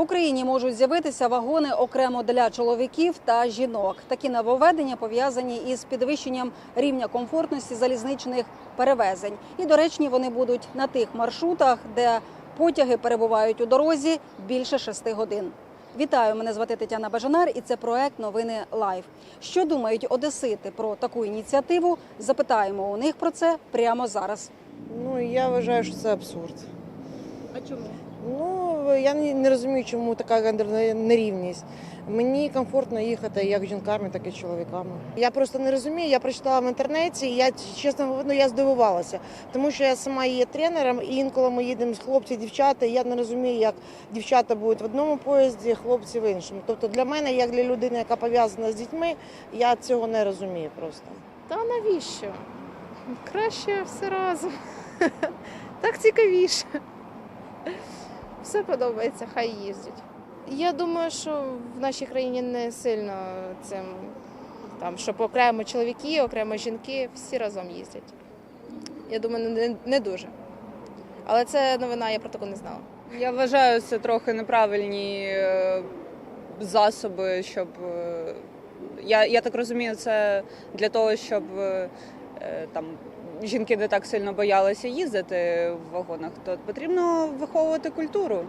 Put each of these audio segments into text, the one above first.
В Україні можуть з'явитися вагони окремо для чоловіків та жінок. Такі нововведення пов'язані із підвищенням рівня комфортності залізничних перевезень. І доречні вони будуть на тих маршрутах, де потяги перебувають у дорозі більше шести годин. Вітаю, мене звати Тетяна Бажанар, і це проект Новини Лайв. Що думають одесити про таку ініціативу? Запитаємо у них про це прямо зараз. Ну, я вважаю, що це абсурд. А чому? Ну, я не, розумію, чому така гендерна нерівність. Мені комфортно їхати як жінками, так і чоловіками. Я просто не розумію. Я прочитала в інтернеті, і я чесно ну, я здивувалася, тому що я сама є тренером, і інколи ми їдемо з хлопці, дівчата. І я не розумію, як дівчата будуть в одному поїзді, хлопці в іншому. Тобто для мене, як для людини, яка пов'язана з дітьми, я цього не розумію просто. Та навіщо? Краще все разом. Так цікавіше. Все подобається, хай їздять. Я думаю, що в нашій країні не сильно цим там, щоб окремо чоловіки, окремо жінки, всі разом їздять. Я думаю, не, не дуже. Але це новина, я про таку не знала. Я вважаю, це трохи неправильні е, засоби, щоб е, я, я так розумію, це для того, щоб е, там жінки не так сильно боялися їздити в вагонах, то потрібно виховувати культуру.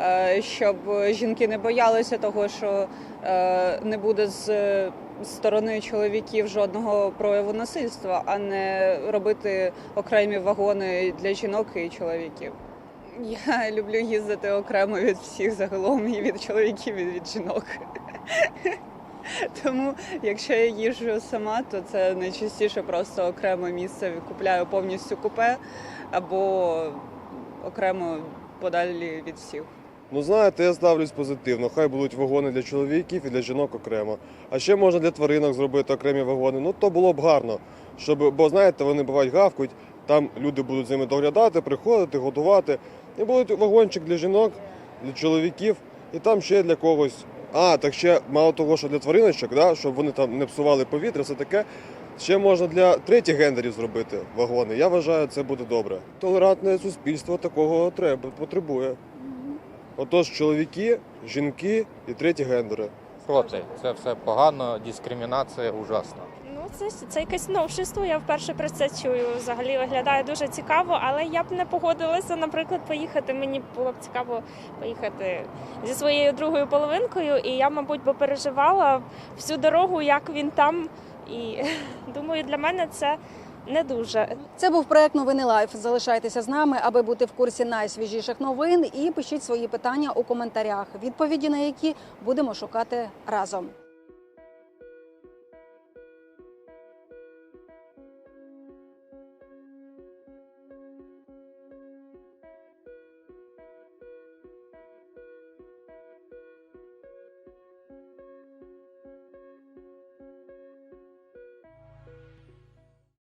е, Щоб жінки не боялися того, що е, не буде з сторони чоловіків жодного прояву насильства, а не робити окремі вагони для жінок і чоловіків. Я люблю їздити окремо від всіх загалом і від чоловіків, і від жінок. Тому, якщо я їжджу сама, то це найчастіше просто окреме місце купляю повністю купе або окремо подалі від всіх. Ну знаєте, я ставлюсь позитивно. Хай будуть вагони для чоловіків і для жінок окремо. А ще можна для тваринок зробити окремі вагони. Ну то було б гарно. Щоб, бо знаєте, вони бувають гавкають, там люди будуть з ними доглядати, приходити, готувати. І буде вагончик для жінок, для чоловіків, і там ще для когось. А, так ще мало того, що для твариночок, да, щоб вони там не псували повітря, все таке. Ще можна для третіх гендерів зробити вагони. Я вважаю, це буде добре. Толерантне суспільство такого треба, потребує. Отож, чоловіки, жінки і треті гендери. Проти. Це все погано, дискримінація ужасна. Ну, це, це якесь новшество. Я вперше про це чую. Взагалі виглядає дуже цікаво, але я б не погодилася, наприклад, поїхати. Мені було б цікаво поїхати зі своєю другою половинкою, і я, мабуть, би переживала всю дорогу, як він там. І думаю, для мене це не дуже. Це був проект Новини Лайф. Залишайтеся з нами, аби бути в курсі найсвіжіших новин. І пишіть свої питання у коментарях, відповіді на які будемо шукати разом.